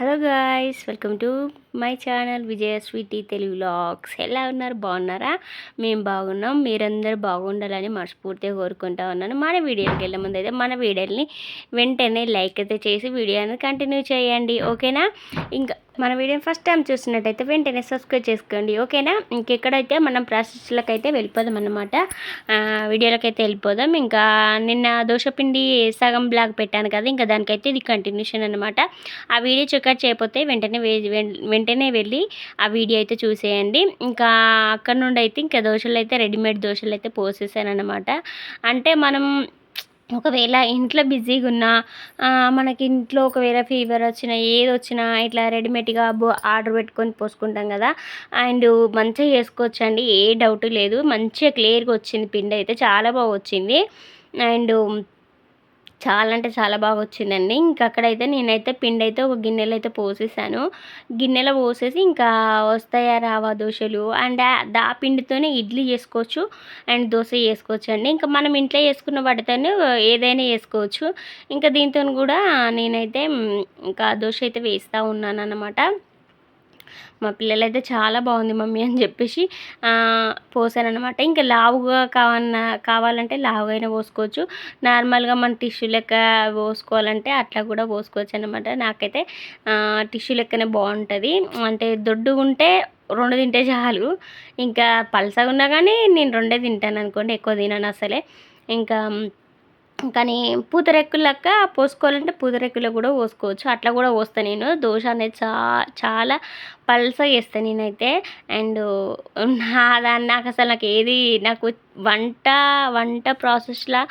Hello guys welcome to my channel Vijaya sweety Telugu vlogs ఎలా ఉన్నారు? బాగున్నారా? మేము బాగున్నాం. మీరందరూ బాగుండాలని మనస్ఫూర్తిగా కోరుకుంటా ఉన్నాను. మన వీడియోకి వెళ్ళే ముందు అయితే మన వీడియోని వెంటనే లైక్ అయితే చేసి వీడియోని కంటిన్యూ చేయండి. ఓకేనా ఇంకా మన వీడియోని ఫస్ట్ టైం చూసినట్టయితే వెంటనే సబ్స్క్రైబ్ చేసుకోండి ఓకేనా? ఇంకెక్కడైతే మనం ప్రాసెస్లకు అయితే వెళ్ళిపోదాం అనమాట వీడియోలకైతే వెళ్ళిపోదాం. ఇంకా నిన్న దోశపిండి సగం బ్లాగ్ పెట్టాను కదా ఇంకా దానికైతే ఇది కంటిన్యూషన్ అనమాట ఆ వీడియో చెక్అట్ చేయకపోతే వెంటనే వెంటనే వెళ్ళి ఆ వీడియో అయితే చూసేయండి. ఇంకా అక్కడ నుండి అయితే ఇంకా దోశలు అయితే రెడీమేడ్ దోశలు అయితే పోసేసాను అనమాట అంటే మనం ఒకవేళ ఇంట్లో బిజీగా ఉన్నా మనకి ఇంట్లో ఒకవేళ ఫీవర్ వచ్చినా ఏది వచ్చినా ఇట్లా రెడీమేడ్గా ఆర్డర్ పెట్టుకొని పోసుకుంటాం కదా. అండ్ మంచిగా చేసుకోవచ్చు అండి ఏ డౌట్ లేదు. మంచిగా క్లియర్గా వచ్చింది పిండి అయితే చాలా బాగా వచ్చింది. అండ్ చాలా అంటే చాలా బాగా వచ్చిందండి. ఇంకా అక్కడైతే నేనైతే పిండి అయితే ఒక గిన్నెలో అయితే పోసేసాను. గిన్నెలో పోసేసి ఇంకా వస్తాయా రావా దోశలు? అండ్ దా పిండితోనే ఇడ్లీ చేసుకోవచ్చు అండ్ దోశ చేసుకోవచ్చు అండి. ఇంకా మనం ఇంట్లో చేసుకున్న వాటితోనే ఏదైనా చేసుకోవచ్చు. ఇంకా దీంతో కూడా నేనైతే ఇంకా దోశ అయితే వేస్తూ ఉన్నాను అన్నమాట మా పిల్లలైతే చాలా బాగుంది మమ్మీ అని చెప్పేసి పోసానమాట ఇంకా లావుగా కావన్న కావాలంటే లావుగా అయినా పోసుకోవచ్చు. నార్మల్గా మన టిష్యూ లెక్క పోసుకోవాలంటే అట్లా కూడా పోసుకోవచ్చు అనమాట నాకైతే టిష్యూ లెక్కనే బాగుంటుంది. అంటే దొడ్డు ఉంటే రెండు తింటే చాలు. ఇంకా పలసగా ఉన్నా కానీ నేను రెండే తింటాను అనుకోండి ఎక్కువ తినను అసలే. ఇంకా కానీ పూతరెక్కులక్క పోసుకోవాలంటే పూతరెక్కులో కూడా పోసుకోవచ్చు. అట్లా కూడా పోస్తాను నేను. దోశ అనేది చా చాలా పల్సగా చేస్తాను నేనైతే. అండ్ నా దాన్ని నాకు అసలు నాకు ఏది నాకు వంట వంట ప్రాసెస్లో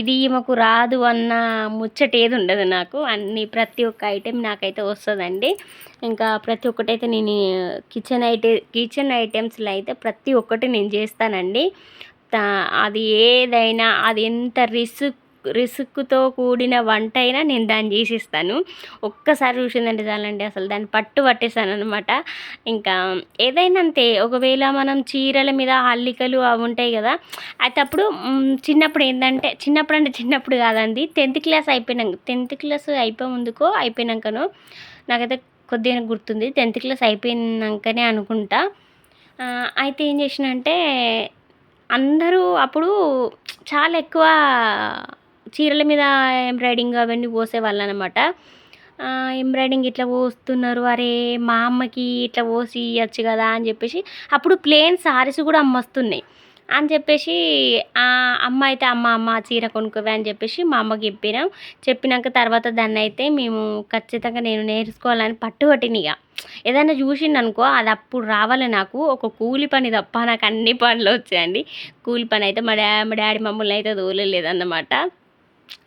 ఇది మాకు రాదు అన్న ముచ్చట ఏది ఉండదు నాకు. అన్ని ప్రతి ఒక్క ఐటెం నాకైతే వస్తుందండి. ఇంకా ప్రతి ఒక్కటైతే నేను కిచెన్ ఐటె కిచెన్ ఐటమ్స్లో అయితే ప్రతి ఒక్కటి నేను చేస్తానండి. అది ఏదైనా అది ఎంత రిస్క్ రిస్క్తో కూడిన వంట అయినా నేను దాన్ని చేసిస్తాను. ఒక్కసారి చూసిందంటే చాలండి అసలు దాన్ని పట్టు పట్టేశాను అనమాట ఇంకా ఏదైనా అంతే ఒకవేళ మనం చీరల మీద అల్లికలు అవి ఉంటాయి కదా అయితే అప్పుడు చిన్నప్పుడు ఏంటంటే చిన్నప్పుడు అంటే చిన్నప్పుడు కాదండి టెన్త్ క్లాస్ అయిపోయినాక టెన్త్ క్లాస్ అయిపోయి ముందుకో అయిపోయినాకనో నాకైతే కొద్దిగా గుర్తుంది టెన్త్ క్లాస్ అయిపోయినాకనే అనుకుంటా. అయితే ఏం చేసిన అంటే అందరూ అప్పుడు చాలా ఎక్కువ చీరల మీద ఎంబ్రాయిడింగ్ అవన్నీ పోసేవాళ్ళు అనమాట ఎంబ్రాయిడింగ్ ఇట్లా పోస్తున్నారు అరే మా అమ్మకి ఇట్లా పోసి ఇవ్వచ్చు కదా అని చెప్పేసి అప్పుడు ప్లేన్ సారీస్ కూడా అమ్మొస్తున్నాయి. అని చెప్పేసి అమ్మ అయితే అమ్మ అమ్మ చీర కొనుక్కోవే అని చెప్పేసి మా అమ్మకి చెప్పినాం. చెప్పినాక తర్వాత దాన్ని అయితే మేము ఖచ్చితంగా నేను నేర్చుకోవాలని పట్టుబట్టినిగా ఇక. ఏదైనా చూసిండనుకో అది అప్పుడు రావాలి నాకు. ఒక కూలి పని తప్ప నాకు అన్ని పనులు వచ్చాయండి. కూలి పని అయితే మా డా మా డాడీ మమ్మల్ని అయితే దోలేదన్నమాట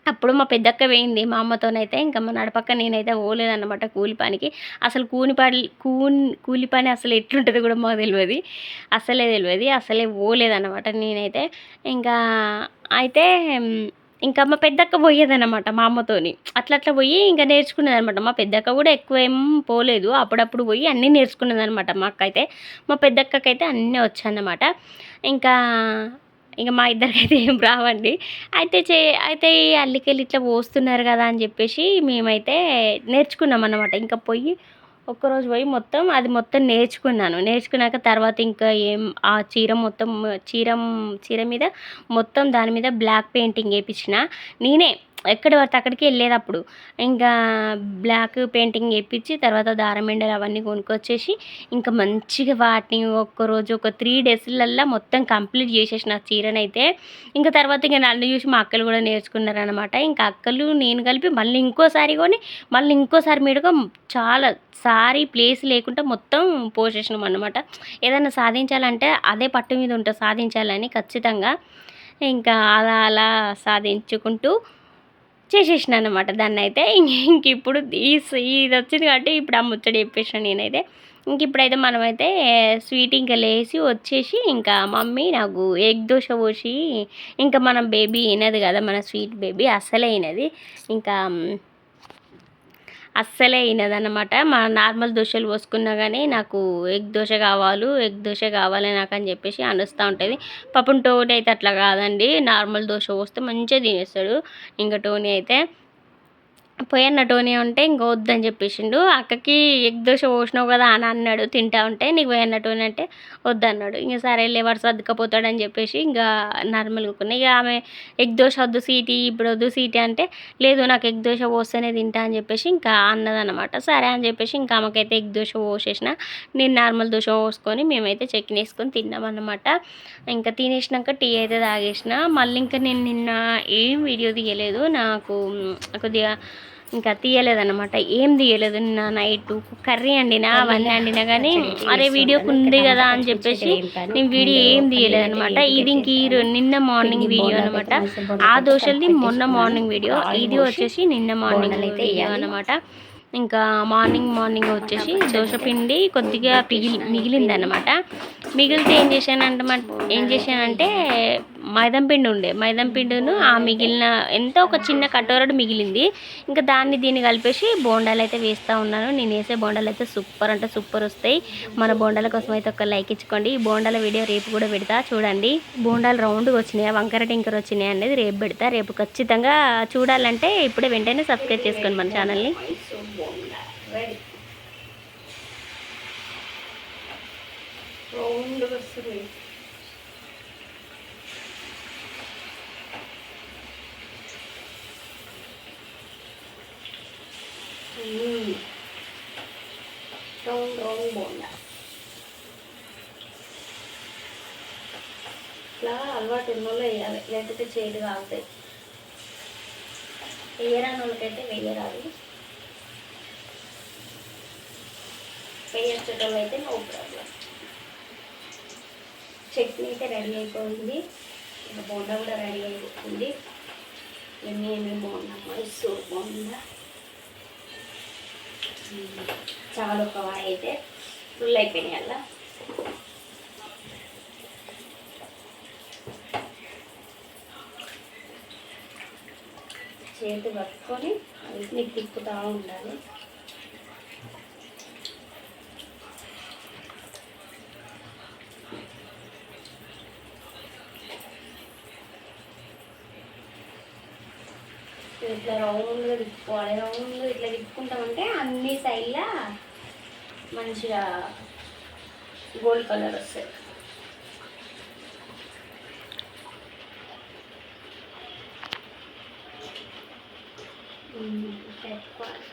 అప్పుడు మా పెద్దక్క వేయింది మా అమ్మతోనైతే ఇంకా మా నడపక్క నేనైతే పోలేదన్నమాట కూలి పనికి. అసలు కూని పని కూని కూలి పని అసలు ఎట్లుంటుంది కూడా మాకు తెలియదు అసలే తెలియదు అసలే పోలేదన్నమాట నేనైతే. ఇంకా అయితే ఇంకా మా పెద్దక్క పోయేదన్నమాట మా అమ్మతోని. అట్లా అట్లా పోయి ఇంకా నేర్చుకునేది అనమాట మా పెద్దక్క కూడా ఎక్కువ ఏం పోలేదు. అప్పుడప్పుడు పోయి అన్నీ నేర్చుకునేది అనమాట మా అక్క అయితే మా పెద్దక్కకైతే అన్నీ వచ్చాయన్నమాట ఇంకా ఇంకా మా ఇద్దరికైతే ఏం రావండి. అయితే చే అయితే ఈ అల్లికెళ్ళి ఇట్లా పోస్తున్నారు కదా అని చెప్పేసి మేమైతే నేర్చుకున్నాం అన్నమాట. ఇంకా పోయి ఒక్కరోజు పోయి మొత్తం అది మొత్తం నేర్చుకున్నాను. నేర్చుకున్నాక తర్వాత ఇంకా ఏం ఆ చీర మొత్తం చీర చీర మీద మొత్తం దాని మీద బ్లాక్ పెయింటింగ్ వేయించిన నేనే ఎక్కడ పడితే అక్కడికి వెళ్ళేది అప్పుడు ఇంకా బ్లాక్ పెయింటింగ్ వేయించి తర్వాత దారమెండలు అవన్నీ కొనుక్కొచ్చేసి ఇంకా మంచిగా వాటిని ఒక్కరోజు ఒక త్రీ డేస్లల్లా మొత్తం కంప్లీట్ చేసేసిన చీరనైతే. ఇంకా తర్వాత ఇంకా నన్ను చూసి మా అక్కలు కూడా నేర్చుకున్నారనమాట ఇంకా అక్కలు నేను కలిపి మళ్ళీ ఇంకోసారి కొని మళ్ళీ ఇంకోసారి మీడుగా చాలా సారీ ప్లేస్ లేకుండా మొత్తం పోసేసినాం అనమాట ఏదైనా సాధించాలంటే అదే పట్టు మీద ఉంటుంది సాధించాలని ఖచ్చితంగా. ఇంకా అలా అలా సాధించుకుంటూ చేసేసిన అనమాట దాన్ని అయితే ఇంక ఇప్పుడు ఈ ఇది వచ్చింది కాబట్టి ఇప్పుడు ఆ ముచ్చడి చెప్పేసాను నేనైతే. ఇంక ఇప్పుడైతే మనమైతే స్వీట్ ఇంకా లేచి వచ్చేసి ఇంకా మమ్మీ నాకు ఎగ్ దోశ పోసి ఇంకా మనం బేబీ అయినది కదా మన స్వీట్ బేబీ అస్సలే అయినది ఇంకా అస్సలే అయినదనమాట మా నార్మల్ దోశలు పోసుకున్నా కానీ నాకు ఎగ్ దోశ కావాలి ఎగ్ దోశ కావాలి నాకు అని చెప్పేసి అనుస్తూ ఉంటుంది. పాపం టోనీ అయితే అట్లా కాదండి. నార్మల్ దోశ పోస్తే మంచిగా తినేస్తాడు. ఇంకా టోనీ అయితే పోయన్న టోనీ ఉంటే ఇంక వద్దని చెప్పేసిండు. అక్కకి ఎగ్ దోశ పోసినావు కదా అని అన్నాడు. తింటా ఉంటే నీకు పోయన్న టోనీ అంటే వద్దన్నాడు. ఇంక సరే లేవర్స్ సర్దుకపోతాడని చెప్పేసి ఇంకా నార్మల్ ఊకున్నా ఇక ఆమె ఎగ్ దోశ వద్దు సీటీ ఇప్పుడు వద్దు సీటీ అంటే లేదు నాకు ఎగ్ దోశ పోస్తేనే తింటా అని చెప్పేసి ఇంకా అన్నదన్నమాట. సరే అని చెప్పేసి ఇంకా ఆమెకైతే ఎగ్ దోశ పోసేసిన. నేను నార్మల్ దోశ పోసుకొని మేమైతే చట్నీ వేసుకొని తిన్నామన్నమాట ఇంకా తినేసినాక టీ అయితే తాగేసిన. మళ్ళీ ఇంకా నేను నిన్న ఏం వీడియో తీయలేదు. నాకు కొద్దిగా ఇంకా తీయలేదన్నమాట. ఏం తీయలేదు. నిన్న నైట్ కర్రీ వండినా అవన్నీ వండినా కానీ అరే వీడియోకి ఉంది కదా అని చెప్పేసి నేను వీడియో ఏం తీయలేదన్నమాట. ఇది ఇంక ఈ నిన్న మార్నింగ్ వీడియో అనమాట ఆ దోశలది మొన్న మార్నింగ్ వీడియో ఇది వచ్చేసి నిన్న మార్నింగ్ వీడియో అనమాట ఇంకా మార్నింగ్ మార్నింగ్ వచ్చేసి దోశ పిండి కొద్దిగా పిగిలి మిగిలిందనమాట మిగిలితే ఏం చేశానంటే మ- ఏం చేశానంటే మైదం పిండి ఉండే. మైదం పిండిను ఆ మిగిలిన ఎంతో ఒక చిన్న కటోరడు మిగిలింది. ఇంకా దాన్ని దీన్ని కలిపేసి బోండాలు అయితే వేస్తూ ఉన్నాను. నేను వేసే బోండాలు అయితే సూపర్ అంటే సూపర్ వస్తాయి. మన బోండాల కోసం అయితే ఒక లైక్ ఇచ్చుకోండి. ఈ బోండాల వీడియో రేపు కూడా పెడతా చూడండి. బోండాలు రౌండ్గా వచ్చినాయి? వంకర టింకర్ వచ్చినాయి అనేది రేపు పెడతా. రేపు ఖచ్చితంగా చూడాలంటే ఇప్పుడే వెంటనే సబ్స్క్రైబ్ చేసుకోండి మన ఛానల్ని. రౌండ్గా వస్తుంది రౌండ్ రౌండ్ బోండా ఇట్లా అలవాటు ఉన్న వాళ్ళు వేయాలి. లేకపోతే చేదు కాగుతాయి వేయరాని వాళ్ళకైతే వేయరాదు. వేయించడం అయితే నో ప్రాబ్లం. చట్నీ అయితే రెడీ అయిపోయింది. ఇంకా బోండా కూడా రెడీ అయిపోతుంది ఎన్ని ఏమేమి బోండా? మైసూర్ బోండా. చాలా ఒక వాయి అయితే ఫుల్ అయిపోయినాయి అలా. చేతి పట్టుకొని వీటిని తిప్పుతూ ఉండాలి. ఇట్లా రౌండ్గా తిప్పుకోవాలి. రౌండ్గా ఇట్లా తిప్పుకుంటామంటే అన్ని సైడ్లా మంచిగా గోల్డ్ కలర్ వస్తుంది పెట్టుకోవాలి.